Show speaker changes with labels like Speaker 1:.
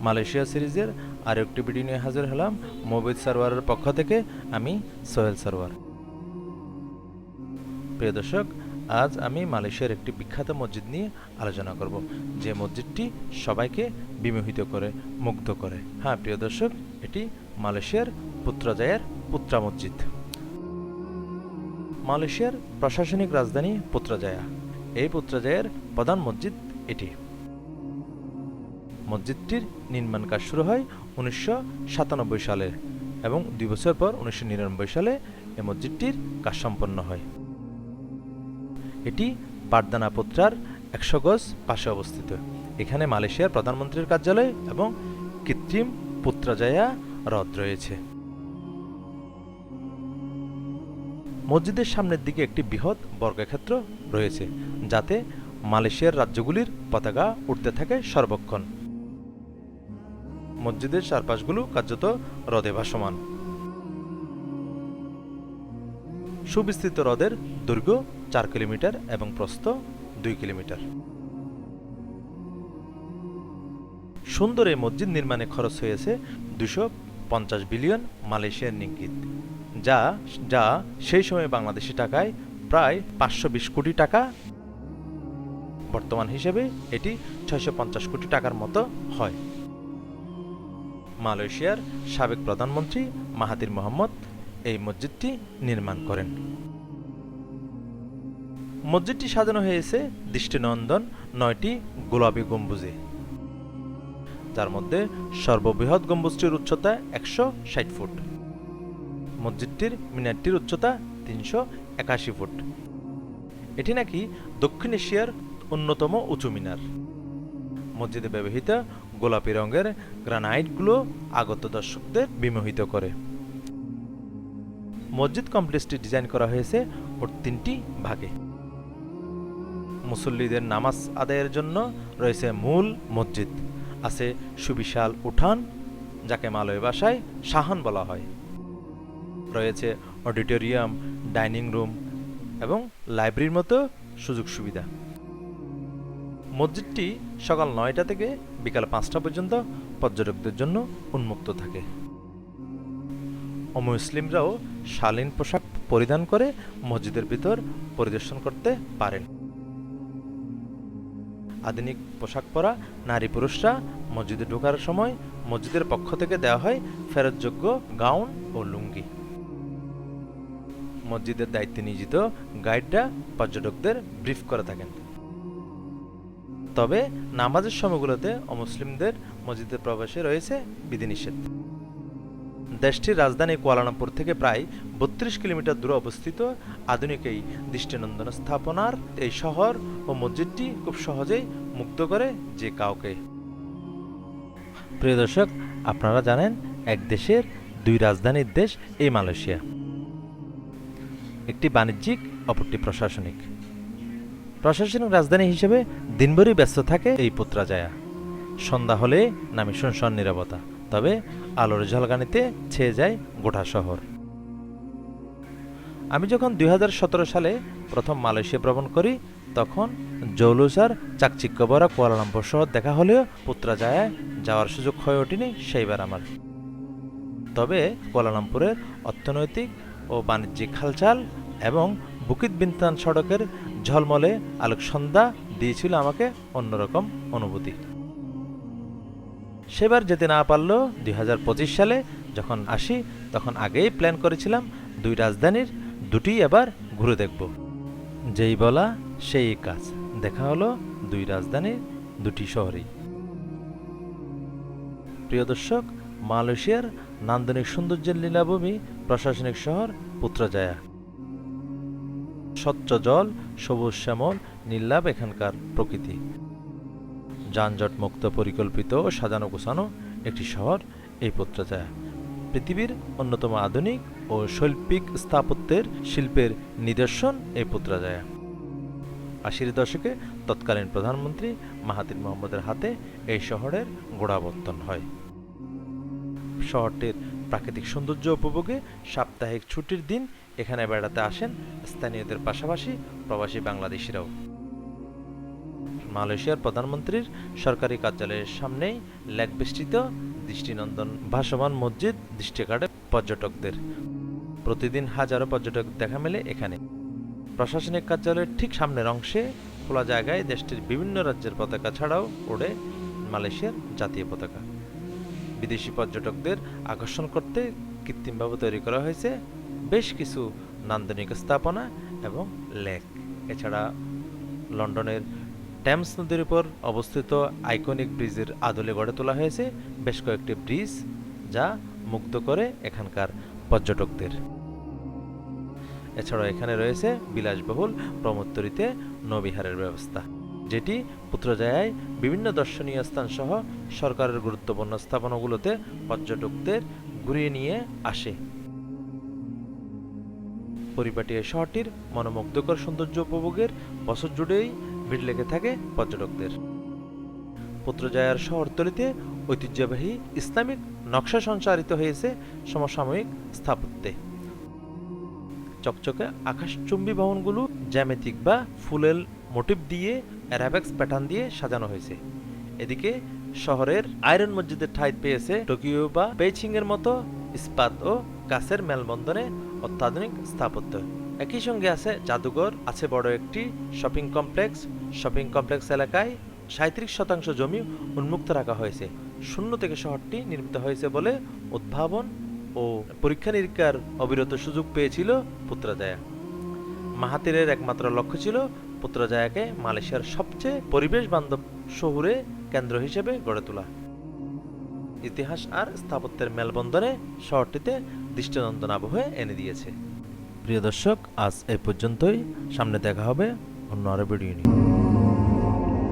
Speaker 1: Malaysia সিরিজের আর একটি video নিয়ে হাজির হলাম মোবিদ সারওয়ারের পক্ষ থেকে, আমি সোহেল সারওয়ার। প্রিয় দর্শক, আজ আমি মালয়েশিয়ার একটি বিখ্যাত মসজিদ নিয়ে আলোচনা করব, যে মসজিদটি সবাইকে বিমোহিত করে, মুগ্ধ করে। হ্যাঁ প্রিয় দর্শক, এটি মালয়েশিয়ার পুত্রজায়ের পুত্রা মসজিদ। মালয়েশিয়ার প্রশাসনিক রাজধানী পুত্রজায়া এই পুত্রজায়ের প্রধান মসজিদ এটি। মসজিদটির নির্মাণ কাজ শুরু হয় উনিশশো সাতানব্বই সালে এবং দুই বছর পর উনিশশো নিরানব্বই সালে এই মসজিদটির কাজ সম্পন্ন হয়। এটি পারদানা পুত্রার একশো গজ পাশে অবস্থিত। এখানে মালয়েশিয়ার প্রধানমন্ত্রীর কার্যালয় এবং কৃত্রিম পুত্রাজায়া হ্রদ রয়েছে। মসজিদের সামনের দিকে একটি বৃহৎ বর্গক্ষেত্র রয়েছে, যাতে মালয়েশিয়ার রাজ্যগুলির পতাকা উঠতে থাকে সর্বক্ষণ। মসজিদের চারপাশগুলো কার্যত হ্রদে ভাসমান। সুবিস্তৃত হ্রদের দৈর্ঘ্য চার কিলোমিটার এবং প্রস্থ দুই কিলোমিটার। সুন্দর এই মসজিদ নির্মাণে খরচ হয়েছে দুশো পঞ্চাশ বিলিয়ন মালয়েশিয়ার নিঙ্গিত যা যা সেই সময় বাংলাদেশি টাকায় প্রায় পাঁচশো বিশ কোটি টাকা। বর্তমান হিসেবে এটি ছয়শো পঞ্চাশ কোটি টাকার মতো হয়। মালয়েশিয়ার সাবেক প্রধানমন্ত্রী মাহাতির মোহাম্মদ এই মসজিদটি নির্মাণ করেন। মসজিদটি সাজানো হয়েছে দৃষ্টিনন্দন নয়টি গোলাপি গম্বুজে। যার মধ্যে সর্ববৃহৎ গম্বুজটির উচ্চতা একশো ষাট ফুট। মসজিদটির মিনারটির উচ্চতা তিনশো একাশি ফুট। এটি নাকি দক্ষিণ এশিয়ার অন্যতম উঁচু মিনার। মসজিদে ব্যবহৃত গোলাপি রঙের গ্রানাইটগুলো আগত দর্শকদের বিমোহিত করে। মসজিদ কমপ্লেক্সটি ডিজাইন করা হয়েছে ওর তিনটি ভাগে। মুসল্লিদের নামাজ আদায়ের জন্য রয়েছে মূল মসজিদ। আছে সুবিশাল উঠান, যাকে মালয় ভাষায় সাহান বলা হয়। রয়েছে অডিটোরিয়াম, ডাইনিং রুম এবং লাইব্রেরির মতো সুযোগ সুবিধা। মসজিদটি সকাল নয়টা থেকে বিকাল পাঁচটা পর্যন্ত পর্যটকদের জন্য উন্মুক্ত থাকে। অমুসলিমরাও শালীন পোশাক পরিধান করে মসজিদের ভিতর পরিদর্শন করতে পারেন। আধুনিক পোশাক পরা নারী পুরুষরা মসজিদে ঢোকার সময় মসজিদের পক্ষ থেকে দেওয়া হয় ফেরতযোগ্য গাউন ও লুঙ্গি। মসজিদের দায়িত্বে নিয়োজিত গাইডরা পর্যটকদের ব্রিফ করে থাকেন। তবে নামাজের সময়গুলোতে অমুসলিমদের মসজিদের প্রবেশে রয়েছে বিধিনিষেধ। দেশটির রাজধানী কুয়ালালামপুর থেকে প্রায় বত্রিশ কিলোমিটার দূরে অবস্থিত আধুনিক এই দৃষ্টিনন্দন স্থাপনার এই শহর ও মসজিদটি খুব সহজেই মুক্ত করে যে কাউকে। প্রিয় দর্শক, আপনারা জানেন, এক দেশের দুই রাজধানীর দেশ এই মালয়েশিয়া। একটি বাণিজ্যিক, অপরটি প্রশাসনিক। প্রশাসনিক রাজধানী হিসেবে দিনভরই ব্যস্ত থাকে এই পুত্রাজায়া সন্ধ্যা হলে নামে শুনশন নিরাপত্তা তবে আলোর ঝলকানিতে ছেয়ে যায় গোটা শহর। আমি যখন দুই হাজার সতেরো সালে প্রথম মালয়েশিয়া ভ্রমণ করি, তখন জৌলুসার চাকচিক্য ভরা কুয়ালালামপুর শহর দেখা হলেও পুত্রাজায়ায় যাওয়ার সুযোগ হয়ে ওঠেনি সেইবার আমার। তবে কুয়ালালামপুরের অর্থনৈতিক ও বাণিজ্যিক হালচাল এবং বুকিত বিন্তান সড়কের ঝলমলে আলোক সন্ধ্যা দিয়েছিল আমাকে অন্যরকম অনুভূতি। সেবার যেতে না পারলেও দুই সালে যখন আসি, তখন আগেই প্ল্যান করেছিলাম দুই রাজধানীর দুটি এবার ঘুরে দেখব। যেই বলা, সেই কাজ। দেখা হলো দুই রাজধানীর দুটি শহরেই। প্রিয় দর্শক, মালয়েশিয়ার নান্দনিক সৌন্দর্যের লীলাভূমি প্রশাসনিক শহর পুত্রজায়া। স্বচ্ছ জল, সবুজ শ্যামল নীলাভ এখানকার প্রকৃতি। যানজট মুক্ত, পরিকল্পিত ও সাজানো গোছানো একটি শহর এই পুত্রজায়া। পৃথিবীর অন্যতম আধুনিক ও শৈল্পিক স্থাপত্যের শিল্পের নিদর্শন এই পুত্রাজায়া। আশির দশকে তৎকালীন প্রধানমন্ত্রী মাহাতির মোহাম্মদের হাতে এই শহরের গোড়াবর্তন হয়। শহরটির প্রাকৃতিক সৌন্দর্য উপভোগে সাপ্তাহিক ছুটির দিন এখানে বেড়াতে আসেন স্থানীয়দের পাশাপাশি প্রবাসী বাংলাদেশিরাও। মালয়েশিয়ার প্রধানমন্ত্রীর সরকারি কার্যালয়ের সামনেই লেক দৃষ্টিনন্দন ভাসমান মসজিদ দৃষ্টি কাটে পর্যটকদের। প্রতিদিন হাজারো পর্যটক দেখা মেলে এখানে। প্রশাসনিক কার্যালয়ের ঠিক সামনের অংশে খোলা জায়গায় দেশটির বিভিন্ন রাজ্যের পতাকা ছাড়াও ওড়ে মালয়েশিয়ার জাতীয় পতাকা। বিদেশি পর্যটকদের আকর্ষণ করতে কৃত্রিমভাবে তৈরি করা হয়েছে বেশ কিছু নান্দনিক স্থাপনা এবং লেক। এছাড়া লন্ডনের ট্যামস নদীর উপর অবস্থিত আইকনিক ব্রিজের আদলে গড়ে তোলা হয়েছে বেশ কয়েকটি ব্রিজ, যা মুগ্ধ করে এখানকার পর্যটকদের। এছাড়াও এখানে রয়েছে বিলাসবহুল প্রমোত্তরিতে নবিহারের ব্যবস্থা, যেটি পুত্রজায়ায় বিভিন্ন দর্শনীয় স্থান সহ সরকারের গুরুত্বপূর্ণ স্থাপনাগুলোতে পর্যটকদের ঘুরিয়ে নিয়ে আসে। পরিপাটি এই শহরটির মনোমুগ্ধকর সৌন্দর্য উপভোগের বছর জুড়েই ভিড় লেগে থাকে পর্যটকদের। পুত্রজায়ার শহরতলিতে ঐতিহ্যবাহী ইসলামিক নকশা সঞ্চারিত হয়েছে সমসাময়িক স্থাপত্যে। চকচকে আকাশচুম্বী ভবনগুলো জ্যামিতিক বা ফুলেল মোটিভ দিয়ে, অ্যারাবেক্স প্যাটার্ন দিয়ে সাজানো হয়েছে। এদিকে শহরের আয়রন মসজিদের ঠাঁই পেয়েছে টোকিও বা বেইচিং এর মতো ইস্পাত ও কাছের মেলবন্ধনে অত্যাধুনিক স্থাপত্য। একই সঙ্গে আছে জাদুঘর, আছে বড় একটি শপিং কমপ্লেক্স। শপিং কমপ্লেক্স এলাকায় সাঁত্রিশ শতাংশ জমি উন্মুক্ত রাখা হয়েছে। শূন্য থেকে শহরটি নির্মিত হয়েছে বলে উদ্ভাবন ও পরীক্ষা নিরীক্ষার অবিরত সুযোগ পেয়েছিল পুত্রাজায়া। মাহাতিরের একমাত্র লক্ষ্য ছিল পুত্রজায়াকে মালয়েশিয়ার সবচেয়ে পরিবেশ বান্ধব শহুরে কেন্দ্র হিসেবে গড়ে তোলা। ইতিহাস আর স্থাপত্যের মেলবন্ধনে শহরটিতে দৃষ্টিনন্দন আবহে এনে দিয়েছে। প্রিয় দর্শক, আজ এ পর্যন্তই। সামনে দেখা হবে অন্য আরও ভিডিও নিয়ে।